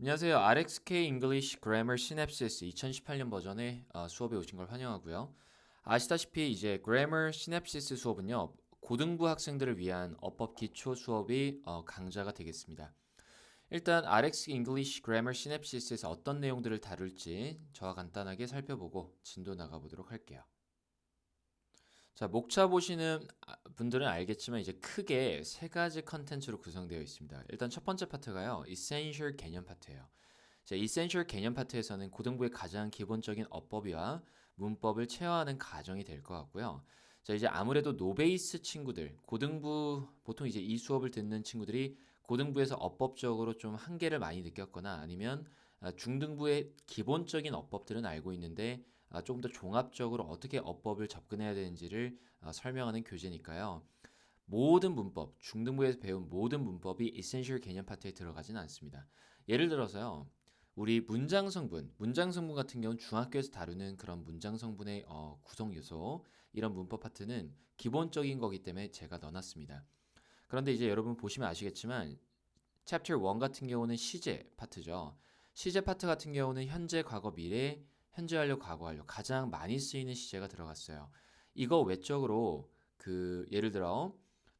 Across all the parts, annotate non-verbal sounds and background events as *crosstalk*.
안녕하세요. RXK English Grammar Synapses 2018년 버전의 어, 수업에 오신 걸 환영하고요. 아시다시피 이제 Grammar Synapses 수업은요. 고등부 학생들을 위한 어법 기초 수업이 어, 강좌가 되겠습니다. 일단 RX English Grammar Synapses에서 어떤 내용들을 다룰지 저와 간단하게 살펴보고 진도 나가보도록 할게요. 자, 목차 보시는 아, 분들은 알겠지만 이제 크게 세 가지 컨텐츠로 구성되어 있습니다. 일단 첫 번째 파트가요. Essential 개념 파트예요. 자, Essential 개념 파트에서는 고등부의 가장 기본적인 어법이와 문법을 체화하는 과정이 될 것 같고요. 자, 이제 아무래도 노베이스 친구들, 고등부 보통 이제 이 수업을 듣는 친구들이 고등부에서 어법적으로 좀 한계를 많이 느꼈거나 아니면 아, 중등부의 기본적인 어법들은 알고 있는데 아, 조금 더 종합적으로 어떻게 어법을 접근해야 되는지를 아, 설명하는 교재니까요. 모든 문법, 중등부에서 배운 모든 문법이 essential 개념 파트에 들어가지는 않습니다. 예를 들어서요. 우리 문장 성분, 문장 성분 같은 경우는 중학교에서 다루는 그런 문장 성분의 어, 구성 요소, 이런 문법 파트는 기본적인 거기 때문에 제가 넣어놨습니다. 그런데 이제 여러분 보시면 아시겠지만 챕터 1 같은 경우는 시제 파트죠. 시제 파트 같은 경우는 현재, 과거, 미래, 현재 완료, 과거 완료 가장 많이 쓰이는 시제가 들어갔어요. 이거 외적으로 그 예를 들어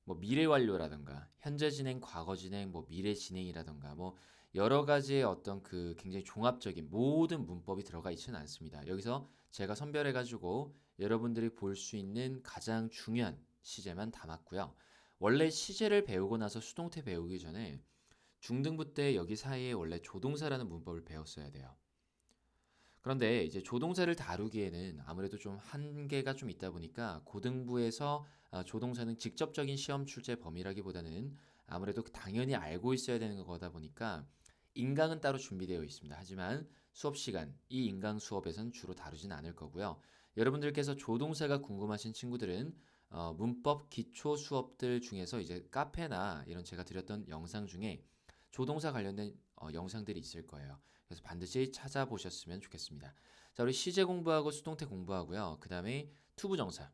뭐 미래 완료라든가 현재 진행, 과거 진행, 뭐 미래 진행이라든가 뭐 여러 가지의 어떤 그 굉장히 종합적인 모든 문법이 들어가 있지는 않습니다. 여기서 제가 선별해 가지고 여러분들이 볼 수 있는 가장 중요한 시제만 담았고요. 원래 시제를 배우고 나서 수동태 배우기 전에 중등부 때 여기 사이에 원래 조동사라는 문법을 배웠어야 돼요. 그런데 이제 조동사를 다루기에는 아무래도 좀 한계가 좀 있다 보니까 고등부에서 아, 조동사는 직접적인 시험 출제 범위라기보다는 아무래도 당연히 알고 있어야 되는 거다 보니까 인강은 따로 준비되어 있습니다. 하지만 수업 시간 이 인강 수업에서는 주로 다루진 않을 거고요. 여러분들께서 조동사가 궁금하신 친구들은 어, 문법 기초 수업들 중에서 이제 카페나 이런 제가 드렸던 영상 중에 조동사 관련된 어, 영상들이 있을 거예요. 그래서 반드시 찾아보셨으면 좋겠습니다. 자, 우리 시제 공부하고 수동태 공부하고요. 그 다음에 투부정사.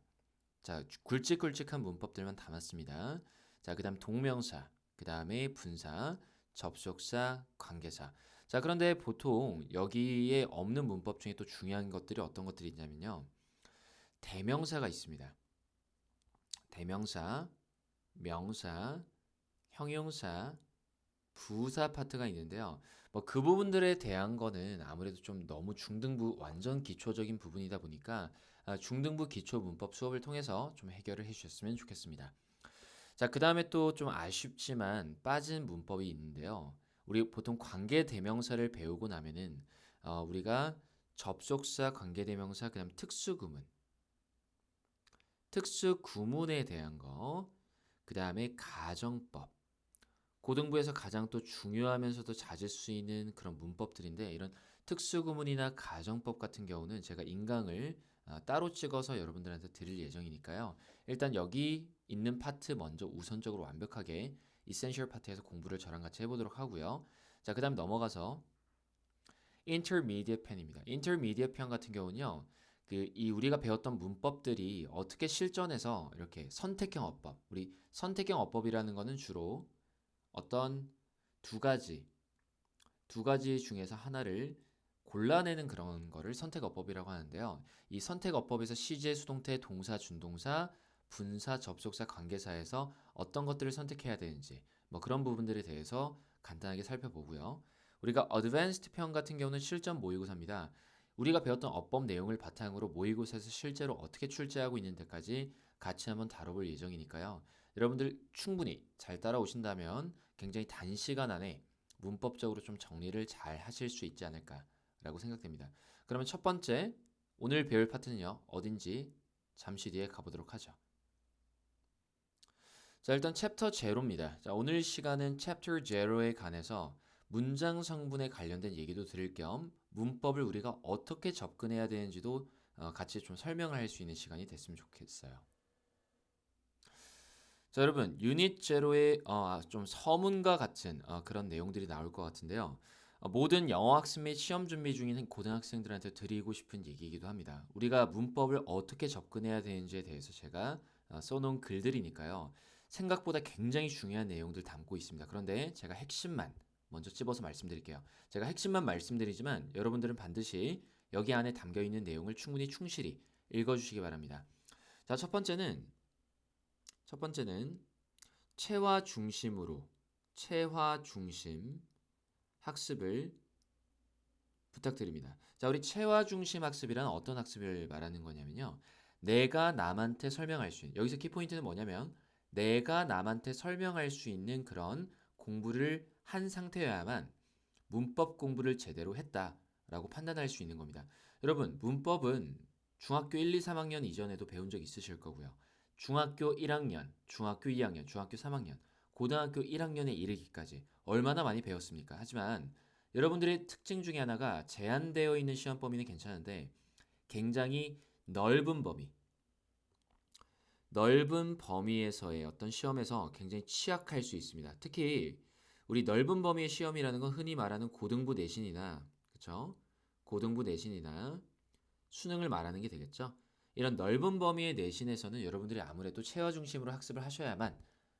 자, 굵직굵직한 문법들만 담았습니다. 자, 그 다음 동명사. 그 다음에 분사, 접속사, 관계사. 자, 그런데 보통 여기에 없는 문법 중에 또 중요한 것들이 어떤 것들이 있냐면요. 대명사가 있습니다. 대명사, 명사, 형용사, 부사 파트가 있는데요. 뭐 그 부분들에 대한 거는 아무래도 좀 너무 중등부 완전 기초적인 부분이다 보니까 아, 중등부 기초 문법 수업을 통해서 좀 해결을 해 주셨으면 좋겠습니다. 자, 그 다음에 또 좀 아쉽지만 빠진 문법이 있는데요. 우리 보통 관계 대명사를 배우고 나면은 어, 우리가 접속사, 관계 대명사, 그다음 특수 구문, 특수 구문에 대한 거, 그 다음에 가정법. 고등부에서 가장 또 중요하면서도 찾을 수 있는 그런 문법들인데 이런 특수구문이나 가정법 같은 경우는 제가 인강을 아, 따로 찍어서 여러분들한테 드릴 예정이니까요. 일단 여기 있는 파트 먼저 우선적으로 완벽하게 이센셜 파트에서 공부를 저랑 같이 해보도록 하고요. 자, 그 다음 넘어가서 intermediate 편입니다. intermediate 편 같은 경우는요. 그 이 우리가 배웠던 문법들이 어떻게 실전에서 이렇게 선택형 어법, 우리 선택형 어법이라는 거는 주로 어떤 두 가지 두 가지 중에서 하나를 골라내는 그런 거를 선택어법이라고 하는데요. 이 선택어법에서 시제, 수동태, 동사, 준동사, 분사, 접속사, 관계사에서 어떤 것들을 선택해야 되는지 뭐 그런 부분들에 대해서 간단하게 살펴보고요. 우리가 어드밴스드 편 같은 경우는 실전 모의고사입니다. 우리가 배웠던 어법 내용을 바탕으로 모의고사에서 실제로 어떻게 출제하고 있는 데까지 같이 한번 다뤄볼 예정이니까요. 여러분들 충분히 잘 따라오신다면 굉장히 단시간 안에 문법적으로 좀 정리를 잘 하실 수 있지 않을까라고 생각됩니다. 그러면 첫 번째 오늘 배울 파트는요. 어딘지 잠시 뒤에 가보도록 하죠. 자, 일단 챕터 제로입니다. 자, 오늘 시간은 챕터 제로에 관해서 문장 성분에 관련된 얘기도 들을 겸 문법을 우리가 어떻게 접근해야 되는지도 어, 같이 좀 설명을 할 수 있는 시간이 됐으면 좋겠어요. 자, 여러분, 유닛 제로의 어, 좀 서문과 같은 어, 그런 내용들이 나올 것 같은데요. 어, 모든 영어 학습 및 시험 준비 중인 고등학생들한테 드리고 싶은 얘기이기도 합니다. 우리가 문법을 어떻게 접근해야 되는지에 대해서 제가 어, 써놓은 글들이니까요. 생각보다 굉장히 중요한 내용들 담고 있습니다. 그런데 제가 핵심만 먼저 찝어서 말씀드릴게요. 제가 핵심만 말씀드리지만 여러분들은 반드시 여기 안에 담겨 있는 내용을 충분히 충실히 읽어주시기 바랍니다. 자, 첫 번째는 첫 번째는 체화 중심으로 체화 중심 학습을 부탁드립니다. 자, 우리 체화 중심 학습이란 어떤 학습을 말하는 거냐면요. 내가 남한테 설명할 수 있는 여기서 키포인트는 뭐냐면 내가 남한테 설명할 수 있는 그런 공부를 한 상태여야만 문법 공부를 제대로 했다라고 판단할 수 있는 겁니다. 여러분, 문법은 중학교 1, 2, 3학년 이전에도 배운 적 있으실 거고요. 중학교 1학년, 중학교 2학년, 중학교 3학년, 고등학교 1학년에 이르기까지 얼마나 많이 배웠습니까? 하지만 여러분들의 특징 중에 하나가 제한되어 있는 시험 범위는 괜찮은데 굉장히 넓은 범위, 넓은 범위에서의 어떤 시험에서 굉장히 취약할 수 있습니다. 특히 우리 넓은 범위의 시험이라는 건 흔히 말하는 고등부 내신이나 그렇죠? 고등부 내신이나 수능을 말하는 게 되겠죠. 이런 넓은 범위의 내신에서는 여러분들이 아무래도 체화 중심으로 학습을 하셔야만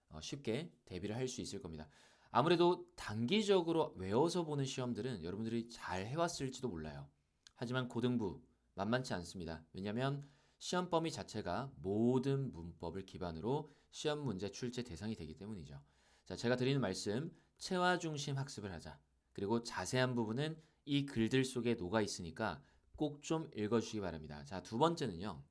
어, 쉽게 대비를 할 수 있을 겁니다. 아무래도 단기적으로 외워서 보는 시험들은 여러분들이 잘 해왔을지도 몰라요. 하지만 고등부 만만치 않습니다. 왜냐하면 시험 범위 자체가 모든 문법을 기반으로 시험 문제 출제 대상이 되기 때문이죠. 자, 제가 드리는 말씀, 체화 중심 학습을 하자. 그리고 자세한 부분은 이 글들 속에 녹아 있으니까 꼭 좀 읽어주시기 바랍니다. 자, 두 번째는요.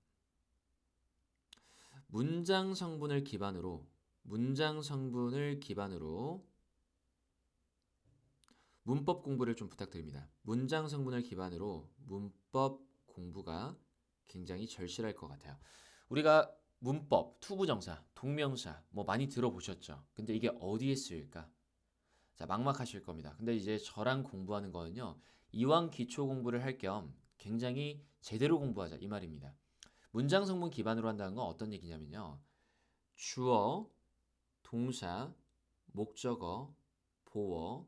문장 성분을 기반으로 문장 성분을 기반으로 문법 공부를 좀 부탁드립니다. 문장 성분을 기반으로 문법 공부가 굉장히 절실할 것 같아요. 우리가 문법, 투부정사, 동명사 뭐 많이 들어보셨죠? 근데 이게 어디에 쓰일까? 자, 막막하실 겁니다. 근데 이제 저랑 공부하는 거는요. 이왕 기초 공부를 할 겸 굉장히 제대로 공부하자 이 말입니다. 문장 성분 기반으로 한다는 건 어떤 얘기냐면요. 주어, 동사, 목적어, 보어,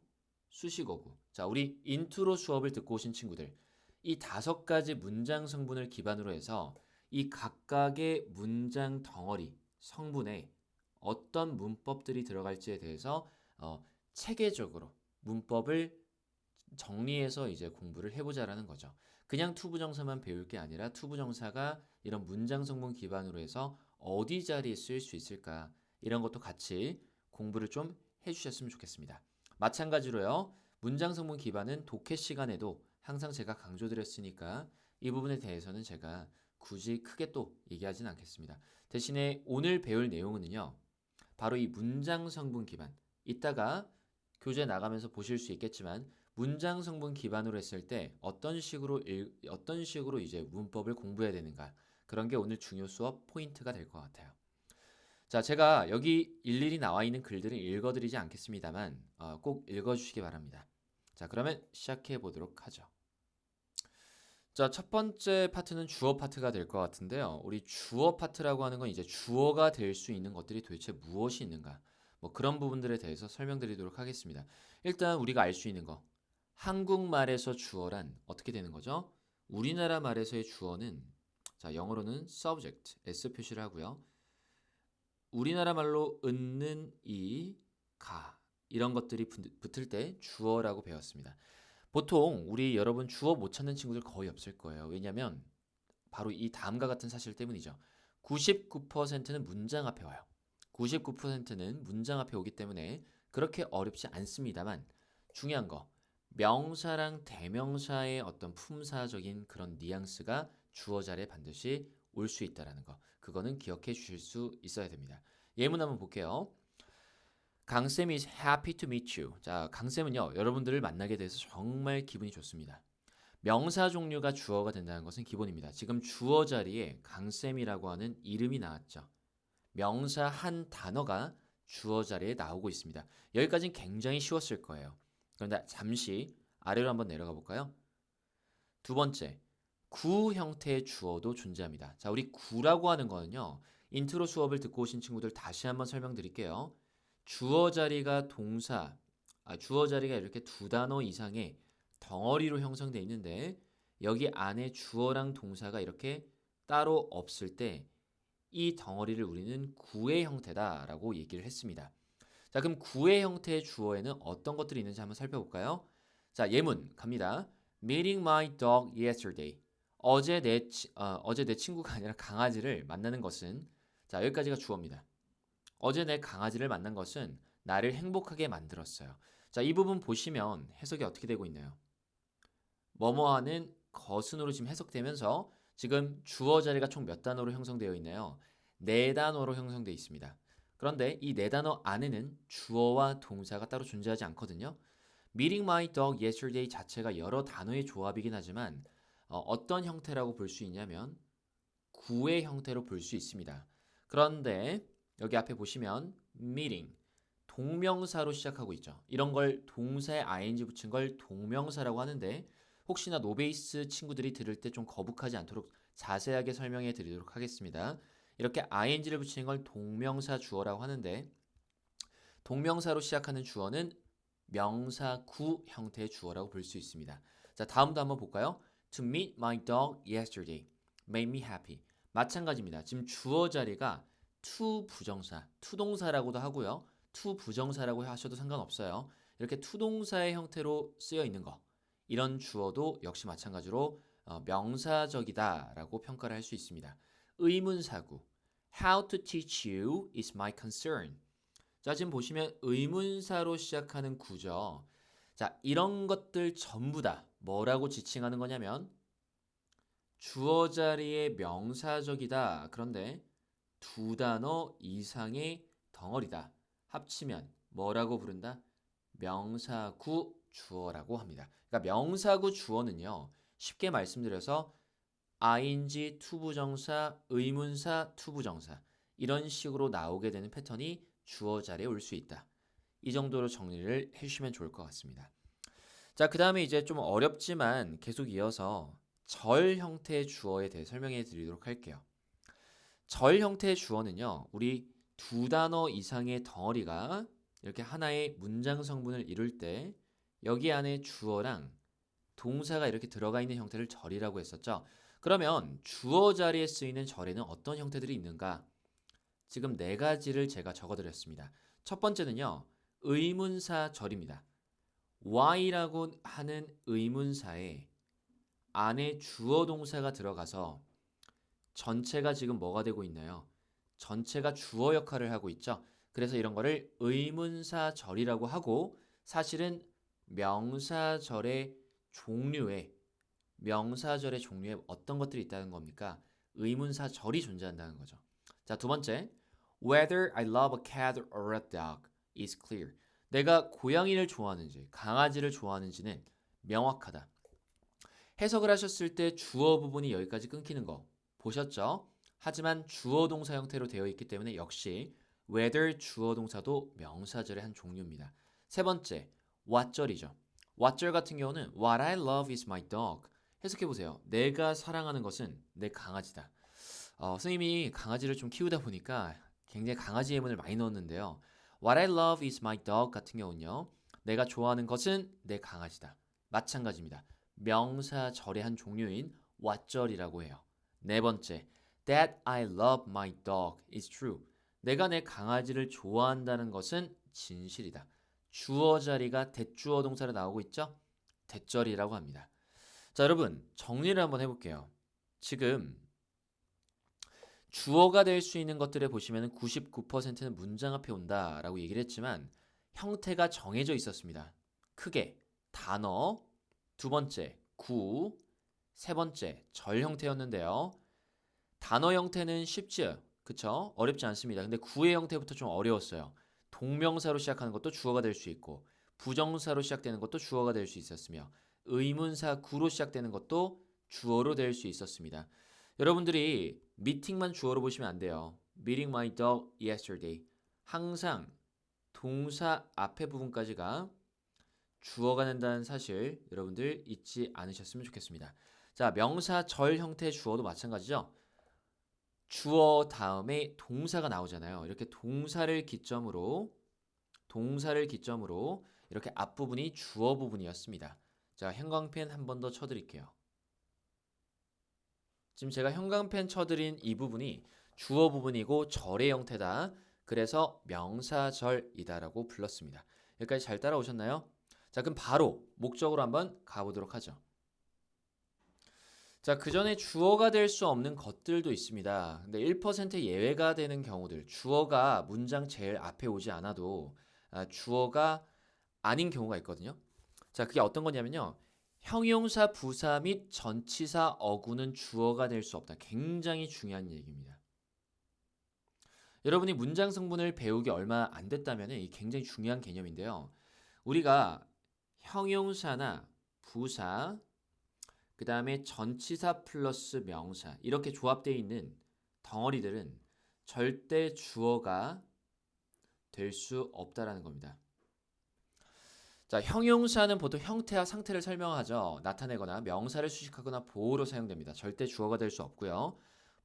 수식어구. 자, 우리 인트로 수업을 듣고 오신 친구들. 이 다섯 가지 문장 성분을 기반으로 해서 이 각각의 문장 덩어리, 성분에 어떤 문법들이 들어갈지에 대해서 어, 체계적으로 문법을 정리해서 이제 공부를 해보자라는 거죠. 그냥 투부정사만 배울 게 아니라 투부정사가 이런 문장 성분 기반으로 해서 어디 자리에 쓰일 수 있을까 이런 것도 같이 공부를 좀 해주셨으면 좋겠습니다. 마찬가지로요. 문장 성분 기반은 독해 시간에도 항상 제가 강조드렸으니까 이 부분에 대해서는 제가 굳이 크게 또 얘기하진 않겠습니다. 대신에 오늘 배울 내용은요. 바로 이 문장 성분 기반. 이따가 교재 나가면서 보실 수 있겠지만 문장 성분 기반으로 했을 때 어떤 식으로 일, 어떤 식으로 이제 문법을 공부해야 되는가 그런 게 오늘 중요 수업 포인트가 될 것 같아요. 자, 제가 여기 일일이 나와 있는 글들을 읽어드리지 않겠습니다만 어, 꼭 읽어주시기 바랍니다. 자, 그러면 시작해 보도록 하죠. 자, 첫 번째 파트는 주어 파트가 될 것 같은데요. 우리 주어 파트라고 하는 건 이제 주어가 될 수 있는 것들이 도대체 무엇이 있는가? 뭐 그런 부분들에 대해서 설명드리도록 하겠습니다. 일단 우리가 알 수 있는 거. 한국말에서 주어란 어떻게 되는 거죠? 우리나라 말에서의 주어는 자, 영어로는 subject, s 표시를 하고요. 우리나라 말로 은는 이, 가 이런 것들이 붙을 때 주어라고 배웠습니다. 보통 우리 여러분 주어 못 찾는 친구들 거의 없을 거예요. 왜냐하면 바로 이 다음과 같은 사실 때문이죠. 99%는 문장 앞에 와요. 99%는 문장 앞에 오기 때문에 그렇게 어렵지 않습니다만 중요한 거 명사랑 대명사의 어떤 품사적인 그런 뉘앙스가 주어 자리에 반드시 올 수 있다라는 거. 그거는 기억해 주실 수 있어야 됩니다. 예문 한번 볼게요. 강쌤 is happy to meet you. 자, 강쌤은요, 여러분들을 만나게 돼서 정말 기분이 좋습니다. 명사 종류가 주어가 된다는 것은 기본입니다. 지금 주어 자리에 강쌤이라고 하는 이름이 나왔죠. 명사 한 단어가 주어 자리에 나오고 있습니다. 여기까지는 굉장히 쉬웠을 거예요. 그런데 잠시 아래로 한번 내려가 볼까요? 두 번째, 구 형태의 주어도 존재합니다. 자, 우리 구라고 하는 거는요. 인트로 수업을 듣고 오신 친구들 다시 한번 설명드릴게요. 주어 자리가 동사, 아, 주어 자리가 이렇게 두 단어 이상의 덩어리로 형성되어 있는데 여기 안에 주어랑 동사가 이렇게 따로 없을 때 이 덩어리를 우리는 구의 형태다라고 얘기를 했습니다. 자, 그럼 구의 형태의 주어에는 어떤 것들이 있는지 한번 살펴볼까요? 자, 예문 갑니다. Meeting my dog yesterday. 어제 내 치- 어, 어제 내 친구가 *laughs* 아니라 강아지를 만나는 것은 자, 여기까지가 주어입니다. 어제 내 강아지를 만난 것은 나를 행복하게 만들었어요. 자, 이 부분 보시면 해석이 어떻게 되고 있나요? 뭐뭐하는 것은으로 지금 해석되면서 지금 주어 자리가 총 몇 단어로 형성되어 있나요? 네 단어로 형성되어 있습니다. 그런데 이 네 단어 안에는 주어와 동사가 따로 존재하지 않거든요. Meeting my dog yesterday 자체가 여러 단어의 조합이긴 하지만 어, 떤 형태라고 볼 수 있냐면 구의 형태로 볼 수 있습니다. 그런데 여기 앞에 보시면 meeting 동명사로 시작하고 있죠. 이런 걸 동사에 ing 붙인 걸 동명사라고 하는데 혹시나 노베이스 친구들이 들을 때 좀 거북하지 않도록 자세하게 설명해 드리도록 하겠습니다. 이렇게 ing를 붙이는 걸 동명사 주어라고 하는데 동명사로 시작하는 주어는 명사구 형태의 주어라고 볼 수 있습니다. 자, 다음도 한번 볼까요? To meet my dog yesterday made me happy. 마찬가지입니다. 지금 주어 자리가 to 부정사, to 동사라고도 하고요. to 부정사라고 하셔도 상관없어요. 이렇게 to 동사의 형태로 쓰여 있는 거. 이런 주어도 역시 마찬가지로 어, 명사적이다라고 평가를 할 수 있습니다. 의문사구 How to teach you is my concern. 자, 지금 보시면 의문사로 시작하는 구죠. 자, 이런 것들 전부 다 뭐라고 지칭하는 거냐면 주어 자리의 명사적이다. 그런데 두 단어 이상의 덩어리다. 합치면 뭐라고 부른다? 명사구 주어라고 합니다. 그러니까 명사구 주어는요. 쉽게 말씀드려서 ing 투부정사, 의문사, 투부정사 이런 식으로 나오게 되는 패턴이 주어 자리에 올 수 있다. 이 정도로 정리를 해주시면 좋을 것 같습니다. 자, 그 다음에 이제 좀 어렵지만 계속 이어서 절 형태의 주어에 대해 설명해 드리도록 할게요. 절 형태의 주어는요, 우리 두 단어 이상의 덩어리가 이렇게 하나의 문장 성분을 이룰 때 여기 안에 주어랑 동사가 이렇게 들어가 있는 형태를 절이라고 했었죠. 그러면 주어 자리에 쓰이는 절에는 어떤 형태들이 있는가? 지금 네 가지를 제가 적어드렸습니다. 첫 번째는요, 의문사 절입니다. why라고 하는 의문사에 안에 주어 동사가 들어가서 전체가 지금 뭐가 되고 있나요? 전체가 주어 역할을 하고 있죠. 그래서 이런 거를 의문사절이라고 하고 사실은 명사절의 종류에 명사절의 종류에 어떤 것들이 있다는 겁니까? 의문사절이 존재한다는 거죠. 자, 두 번째. Whether I love a cat or a dog is clear. 내가 고양이를 좋아하는지, 강아지를 좋아하는지는 명확하다. 해석을 하셨을 때 주어 부분이 여기까지 끊기는 거 보셨죠? 하지만 주어 동사 형태로 되어 있기 때문에 역시 whether 주어 동사도 명사절의 한 종류입니다. 세 번째, what절이죠. what절 같은 경우는 what I love is my dog. 해석해 보세요. 내가 사랑하는 것은 내 강아지다. 어, 선생님이 강아지를 좀 키우다 보니까 굉장히 강아지 예문을 많이 넣었는데요. What I love is my dog 같은 경우는요. 내가 좋아하는 것은 내 강아지다. 마찬가지입니다. 명사절의 한 종류인 what절이라고 해요. 네 번째, That I love my dog is true. 내가 내 강아지를 좋아한다는 것은 진실이다. 주어 자리가 대주어 동사로 나오고 있죠? 대절이라고 합니다. 자, 여러분, 정리를 한번 해볼게요. 지금 주어가 될 수 있는 것들에 보시면 99%는 문장 앞에 온다라고 얘기를 했지만 형태가 정해져 있었습니다. 크게 단어, 두 번째 구, 세 번째 절 형태였는데요. 단어 형태는 쉽지요. 그쵸? 어렵지 않습니다. 근데 구의 형태부터 좀 어려웠어요. 동명사로 시작하는 것도 주어가 될 수 있고 부정사로 시작되는 것도 주어가 될 수 있었으며 의문사 구로 시작되는 것도 주어로 될 수 있었습니다. 여러분들이 미팅만 주어로 보시면 안 돼요. Meeting my dog yesterday. 항상 동사 앞에 부분까지가 주어가 된다는 사실 여러분들 잊지 않으셨으면 좋겠습니다. 자, 명사 절 형태의 주어도 마찬가지죠. 주어 다음에 동사가 나오잖아요. 이렇게 동사를 기점으로 동사를 기점으로 이렇게 앞부분이 주어 부분이었습니다. 자, 형광펜 한 번 더 쳐드릴게요. 지금 제가 형광펜 쳐드린 이 부분이 주어 부분이고 절의 형태다. 그래서 명사절이다라고 불렀습니다. 여기까지 잘 따라오셨나요? 자, 그럼 바로 목적으로 한번 가보도록 하죠. 자, 그 전에 주어가 될 수 없는 것들도 있습니다. 근데 1% 예외가 되는 경우들, 주어가 문장 제일 앞에 오지 않아도 아, 주어가 아닌 경우가 있거든요. 자, 그게 어떤 거냐면요. 형용사, 부사 및 전치사 어구는 주어가 될 수 없다. 굉장히 중요한 얘기입니다. 여러분이 문장 성분을 배우기 얼마 안 됐다면 이 굉장히 중요한 개념인데요. 우리가 형용사나 부사, 그 다음에 전치사 플러스 명사 이렇게 조합되어 있는 덩어리들은 절대 주어가 될 수 없다라는 겁니다. 자, 형용사는 보통 형태와 상태를 설명하죠. 나타내거나 명사를 수식하거나 보호로 사용됩니다. 절대 주어가 될 수 없고요.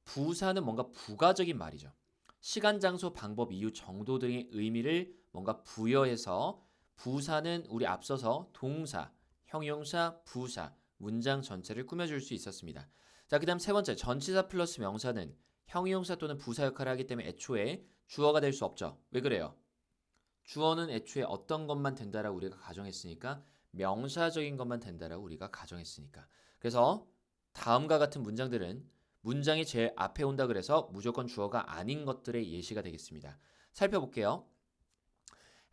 부사는 뭔가 부가적인 말이죠. 시간, 장소, 방법, 이유, 정도 등의 의미를 뭔가 부여해서 부사는 우리 앞서서 동사, 형용사, 부사, 문장 전체를 꾸며줄 수 있었습니다. 자, 그 다음 세 번째, 전치사 플러스 명사는 형용사 또는 부사 역할을 하기 때문에 애초에 주어가 될 수 없죠. 왜 그래요? 주어는 애초에 어떤 것만 된다라고 우리가 가정했으니까 명사적인 것만 된다라고 우리가 가정했으니까. 그래서 다음과 같은 문장들은 문장이 제일 앞에 온다 그래서 무조건 주어가 아닌 것들의 예시가 되겠습니다. 살펴볼게요.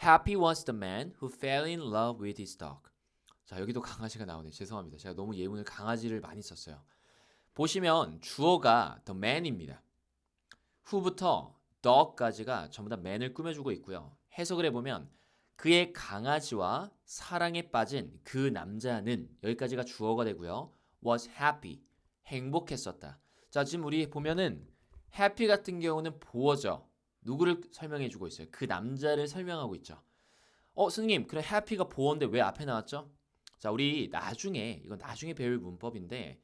Happy was the man who fell in love with his dog. 자, 여기도 강아지가 나오네. 죄송합니다. 제가 너무 예문을 강아지를 많이 썼어요. 보시면 주어가 the man입니다. 후부터 dog까지가 전부 다 man을 꾸며주고 있고요. 해석을 해보면 그의 강아지와 사랑에 빠진 그 남자는 여기까지가 주어가 되고요. was happy 행복했었다. 자 지금 우리 보면은 happy 같은 경우는 보어죠. 누구를 설명해주고 있어요? 그 남자를 설명하고 있죠. 어 스님 그래 happy가 보어인데 왜 앞에 나왔죠? 자 우리 나중에 이건 나중에 배울 문법인데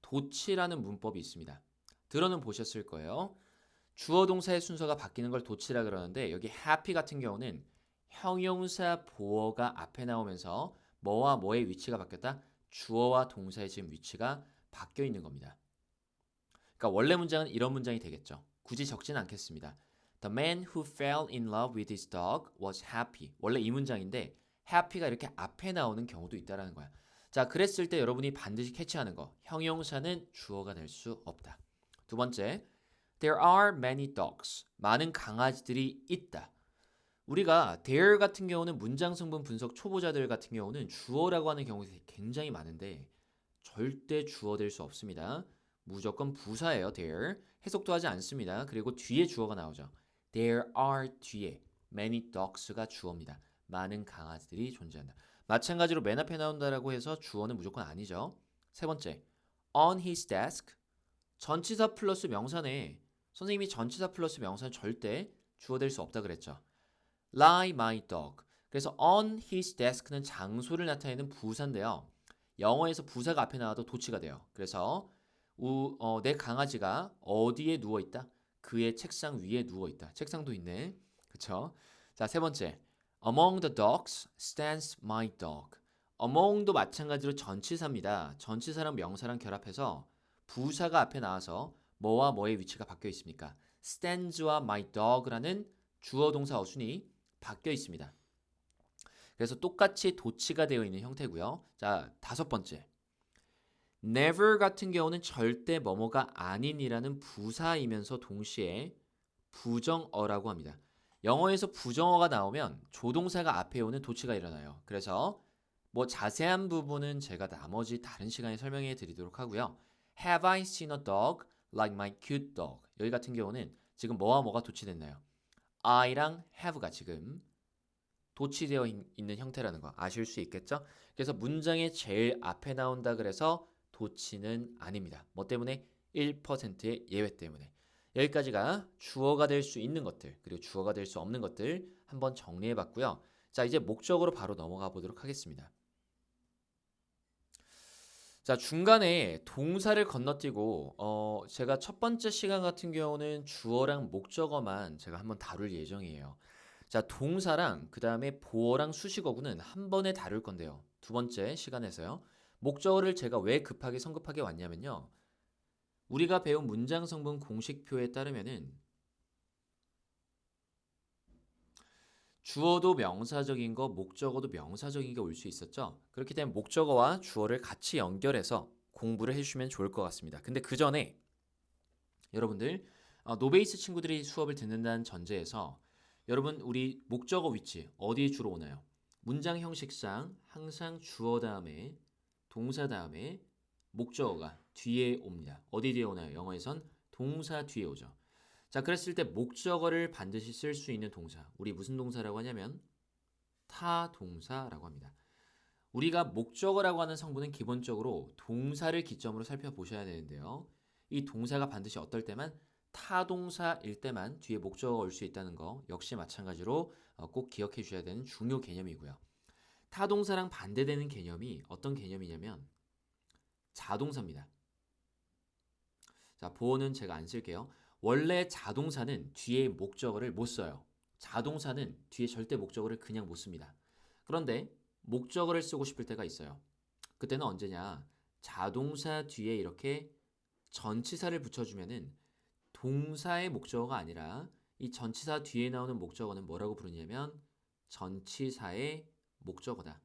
도치라는 문법이 있습니다. 들어는 보셨을 거예요. 주어 동사의 순서가 바뀌는 걸 도치라 그러는데 여기 happy 같은 경우는 형용사 보어가 앞에 나오면서 뭐와 뭐의 위치가 바뀌었다? 주어와 동사의 지금 위치가 바뀌어 있는 겁니다. 그러니까 원래 문장은 이런 문장이 되겠죠. 굳이 적지는 않겠습니다. The man who fell in love with his dog was happy. 원래 이 문장인데 happy가 이렇게 앞에 나오는 경우도 있다라는 거야. 자, 그랬을 때 여러분이 반드시 캐치하는 거. 형용사는 주어가 될 수 없다. 두 번째, There are many dogs. 많은 강아지들이 있다. 우리가 there 같은 경우는 문장 성분 분석 초보자들 같은 경우는 주어라고 하는 경우가 굉장히 많은데 절대 주어 될 수 없습니다. 무조건 부사예요. there. 해석도 하지 않습니다. 그리고 뒤에 주어가 나오죠. There are 뒤에 many dogs가 주어입니다. 많은 강아지들이 존재한다. 마찬가지로 맨 앞에 나온다라고 해서 주어는 무조건 아니죠. 세 번째, on his desk. 전치사 플러스 명사네. 선생님이 전치사 플러스 명사는 절대 주어 될 수 없다 그랬죠. lie my dog. 그래서 on his desk는 장소를 나타내는 부사인데요. 영어에서 부사가 앞에 나와도 도치가 돼요. 그래서 우, 어, 내 강아지가 어디에 누워 있다? 그의 책상 위에 누워 있다. 책상도 있네. 그쵸? 자, 세 번째. Among the dogs stands my dog. among도 마찬가지로 전치사입니다. 전치사랑 명사랑 결합해서 부사가 앞에 나와서 뭐와 뭐의 위치가 바뀌어 있습니까? stands와 my dog라는 주어 동사 어순이 바뀌어 있습니다. 그래서 똑같이 도치가 되어 있는 형태고요. 자, 다섯 번째. never 같은 경우는 절대 뭐뭐가 아닌이라는 부사이면서 동시에 부정어라고 합니다. 영어에서 부정어가 나오면 조동사가 앞에 오는 도치가 일어나요. 그래서 뭐 자세한 부분은 제가 나머지 다른 시간에 설명해 드리도록 하고요. Have I seen a dog like my cute dog? 여기 같은 경우는 지금 뭐와 뭐가 도치됐나요? I랑 have가 지금 도치되어 있는 형태라는 거 아실 수 있겠죠? 그래서 문장의 제일 앞에 나온다 그래서 도치는 아닙니다. 뭐 때문에? 1%의 예외 때문에. 여기까지가 주어가 될 수 있는 것들, 그리고 주어가 될 수 없는 것들 한번 정리해 봤고요. 자, 이제 목적으로 바로 넘어가 보도록 하겠습니다. 자, 중간에 동사를 건너뛰고, 어, 제가 첫 번째 시간 같은 경우는 주어랑 목적어만 제가 한번 다룰 예정이에요. 자, 동사랑 그 다음에 보어랑 수식어구는 한 번에 다룰 건데요. 두 번째 시간에서요. 목적어를 제가 왜 급하게 성급하게 왔냐면요. 우리가 배운 문장 성분 공식표에 따르면은 주어도 명사적인 거, 목적어도 명사적인 게 올 수 있었죠. 그렇기 때문에 목적어와 주어를 같이 연결해서 공부를 해주시면 좋을 것 같습니다. 근데 그 전에 여러분들 어, 노베이스 친구들이 수업을 듣는다는 전제에서 여러분 우리 목적어 위치 어디에 주로 오나요? 문장 형식상 항상 주어 다음에 동사 다음에 목적어가 뒤에 옵니다. 어디 뒤에 오나요? 영어에선 동사 뒤에 오죠. 자, 그랬을 때 목적어를 반드시 쓸 수 있는 동사. 우리 무슨 동사라고 하냐면 타 동사라고 합니다. 우리가 목적어라고 하는 성분은 기본적으로 동사를 기점으로 살펴보셔야 되는데요. 이 동사가 반드시 어떨 때만 타동사일 때만 뒤에 목적어가 올 수 있다는 거 역시 마찬가지로 어, 꼭 기억해 주셔야 되는 중요 개념이고요. 타동사랑 반대되는 개념이 어떤 개념이냐면 자동사입니다. 자, 보어는 제가 안 쓸게요. 원래 자동사는 뒤에 목적어를 못 써요. 자동사는 뒤에 절대 목적어를 그냥 못 씁니다. 그런데 목적어를 쓰고 싶을 때가 있어요. 그때는 언제냐? 자동사 뒤에 이렇게 전치사를 붙여주면은 동사의 목적어가 아니라 이 전치사 뒤에 나오는 목적어는 뭐라고 부르냐면 전치사의 목적어다.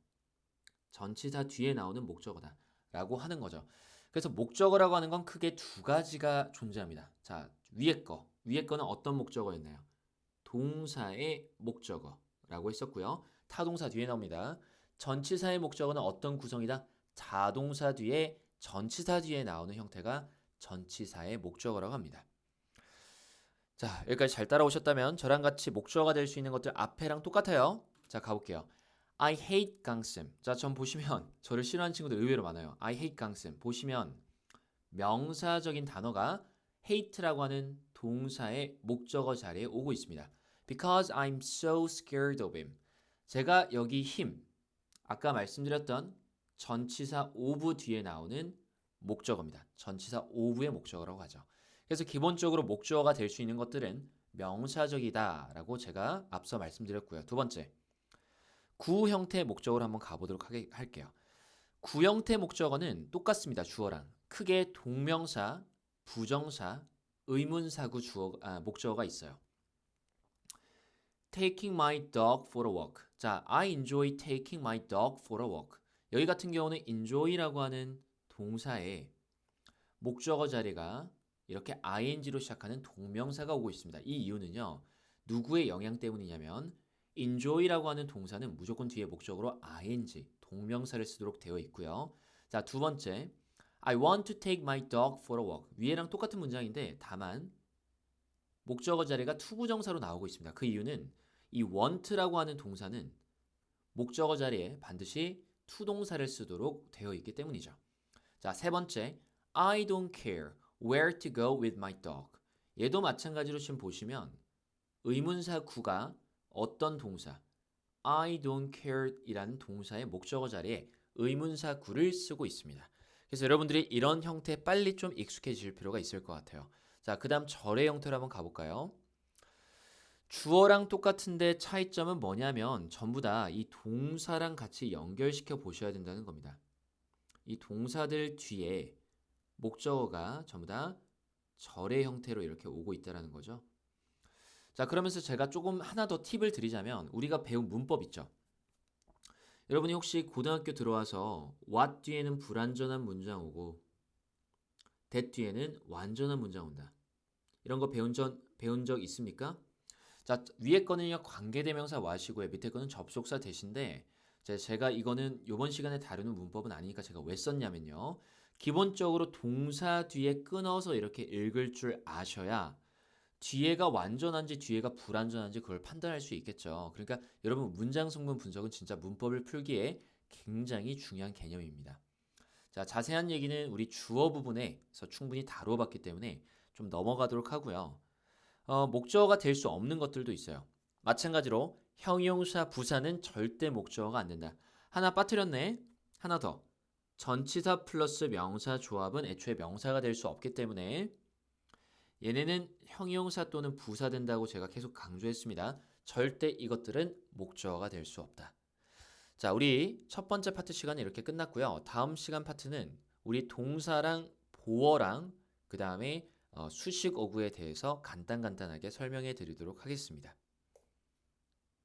전치사 뒤에 나오는 목적어다. 라고 하는 거죠. 그래서 목적어라고 하는 건 크게 두 가지가 존재합니다. 자, 위에 거. 위에 거는 어떤 목적어였나요? 동사의 목적어라고 했었고요. 타동사 뒤에 나옵니다. 전치사의 목적어는 어떤 구성이다? 자동사 뒤에 전치사 뒤에 나오는 형태가 전치사의 목적어라고 합니다. 자, 여기까지 잘 따라오셨다면 저랑 같이 목적어가 될 수 있는 것들 앞에랑 똑같아요. 자, 가볼게요. I hate 강쌤. 자, 전 보시면 *laughs* 저를 싫어하는 친구들 의외로 많아요. I hate 강쌤. 보시면 명사적인 단어가 hate라고 하는 동사의 목적어 자리에 오고 있습니다. Because I'm so scared of him. 제가 여기 힘, 아까 말씀드렸던 전치사 of 뒤에 나오는 목적어입니다. 전치사 of의 목적어라고 하죠. 그래서 기본적으로 목적어가 될 수 있는 것들은 명사적이다라고 제가 앞서 말씀드렸고요. 두 번째, 구 형태 목적어로 한번 가보도록 하게, 할게요. 구 형태 목적어는 똑같습니다. 주어랑 크게 동명사, 부정사, 의문사구 주어 아, 목적어가 있어요. Taking my dog for a walk. 자, I enjoy taking my dog for a walk. 여기 같은 경우는 enjoy라고 하는 동사에 목적어 자리가 이렇게 ing로 시작하는 동명사가 오고 있습니다. 이 이유는요. 누구의 영향 때문이냐면 enjoy라고 하는 동사는 무조건 뒤에 목적으로 ing, 동명사를 쓰도록 되어 있고요. 자, 두 번째. I want to take my dog for a walk. 위에랑 똑같은 문장인데 다만 목적어 자리가 투부정사로 나오고 있습니다. 그 이유는 이 want라고 하는 동사는 목적어 자리에 반드시 투동사를 쓰도록 되어 있기 때문이죠. 자, 세 번째. I don't care where to go with my dog. 얘도 마찬가지로 지금 보시면 의문사 구가 어떤 동사 I don't care 이라는 동사의 목적어 자리에 의문사 구를 쓰고 있습니다. 그래서 여러분들이 이런 형태 빨리 좀 익숙해질 필요가 있을 것 같아요. 자, 그 다음 절의 형태로 한번 가볼까요? 주어랑 똑같은데 차이점은 뭐냐면 전부 다 이 동사랑 같이 연결시켜 보셔야 된다는 겁니다. 이 동사들 뒤에 목적어가 전부 다 절의 형태로 이렇게 오고 있다는 거죠. 자, 그러면서 제가 조금 하나 더 팁을 드리자면 우리가 배운 문법 있죠. 여러분이 혹시 고등학교 들어와서 what 뒤에는 불완전한 문장 오고 that 뒤에는 완전한 문장 온다. 이런 거 배운 전 배운 적 있습니까? 자, 위에 거는요 관계대명사 what이고요. 밑에 거는 접속사 대신데 제가 이거는 이번 시간에 다루는 문법은 아니니까 제가 왜 썼냐면요. 기본적으로 동사 뒤에 끊어서 이렇게 읽을 줄 아셔야 뒤에가 완전한지 뒤에가 불완전한지 그걸 판단할 수 있겠죠. 그러니까 여러분 문장 성분 분석은 진짜 문법을 풀기에 굉장히 중요한 개념입니다. 자, 자세한 얘기는 우리 주어 부분에서 충분히 다루어 봤기 때문에 좀 넘어가도록 하고요. 어, 목적어가 될 수 없는 것들도 있어요. 마찬가지로 형용사 부사는 절대 목적어가 안 된다. 하나 빠뜨렸네. 하나 더. 전치사 플러스 명사 조합은 애초에 명사가 될 수 없기 때문에 얘네는 형용사 또는 부사 된다고 제가 계속 강조했습니다. 절대 이것들은 목적어가 될 수 없다. 자, 우리 첫 번째 파트 시간은 이렇게 끝났고요. 다음 시간 파트는 우리 동사랑 보어랑 그 다음에 어, 수식 어구에 대해서 간단간단하게 설명해 드리도록 하겠습니다.